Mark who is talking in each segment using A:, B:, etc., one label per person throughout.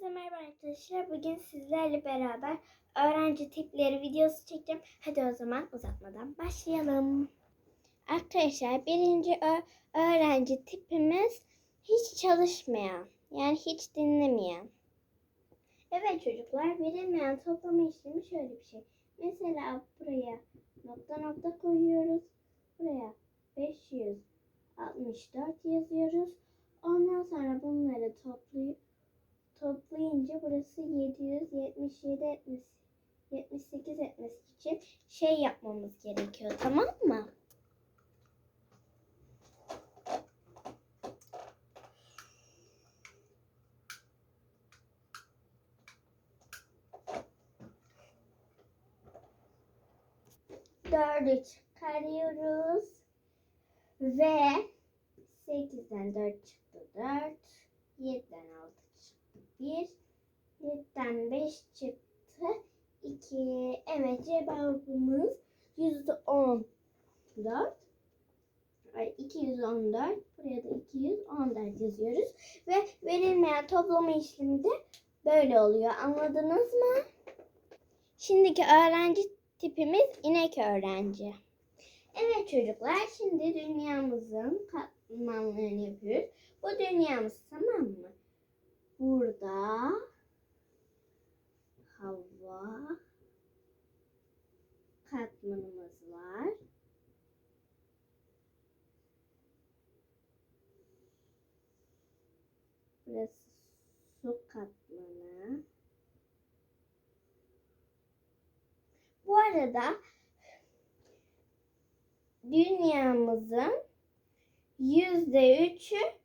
A: Herkese merhaba arkadaşlar. Bugün sizlerle beraber öğrenci tipleri videosu çekeceğim. Hadi o zaman uzatmadan başlayalım. Arkadaşlar birinci öğrenci tipimiz hiç çalışmayan. Yani hiç dinlemeyen. Evet çocuklar verilmeyen toplama işlemi şöyle bir şey. Mesela buraya nokta nokta koyuyoruz. Buraya 564 yazıyoruz. Ondan sonra bunları toplayıp toplayınca burası 777 70, 78 etmesi için şey yapmamız gerekiyor tamam mı? Dördü çıkarıyoruz ve 8'den 4 çıktı 4 7'den 6 çıktı 1 7'den 5 çıktı 2 Evet cevabımız %14 Ay, 214 buraya da 214 yazıyoruz ve verilmeyen toplama işlemi de böyle oluyor anladınız mı? Şimdiki öğrenci tipimiz inek öğrenci. Evet çocuklar şimdi dünyamızın katmanlarını yapıyoruz. Bu dünyamız? Burada hava katmanımız var. Burası su katmanı. Bu arada dünyamızın yüzde üçü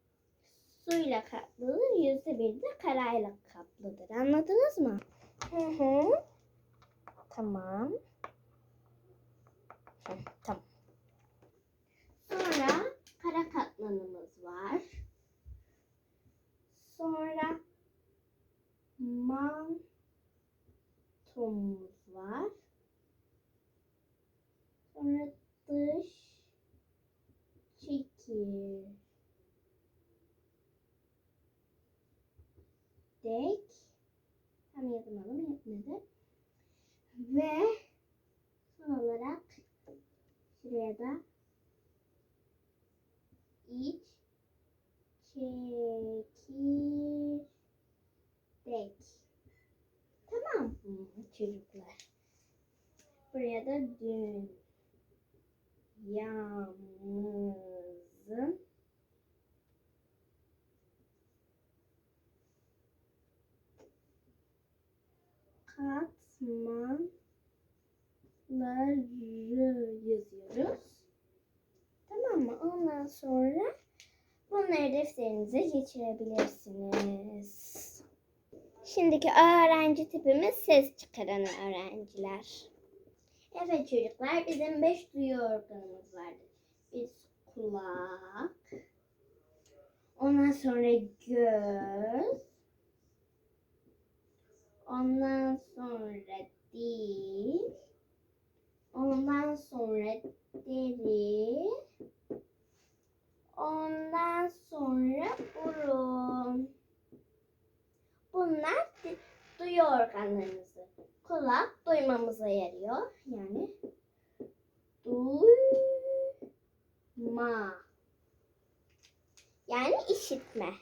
A: suyla kaplıdır, yüzde biri de karayla kaplıdır. Anladınız mı? Hı hı. Tamam. Hı, tamam. Sonra kara katmanımız var. Sonra mantomuz var. Sonra dış çekir. Tam yazamadım yetmedi. Ve son olarak şuraya da iç çekirdek. Tamam mı çocuklar? Buraya da dünyamızın katmanları yazıyoruz. Tamam mı? Ondan sonra bunları defterinize geçirebilirsiniz. Şimdiki öğrenci tipimiz ses çıkaran öğrenciler. Evet çocuklar bizim beş duyu organımız vardır. Biz kulak, ondan sonra göz, ondan sonra dil, ondan sonra deri, ondan sonra burun. Bunlar duyu organlarımızı. Kulak duymamıza yarıyor. Yani duyma. Yani işitme.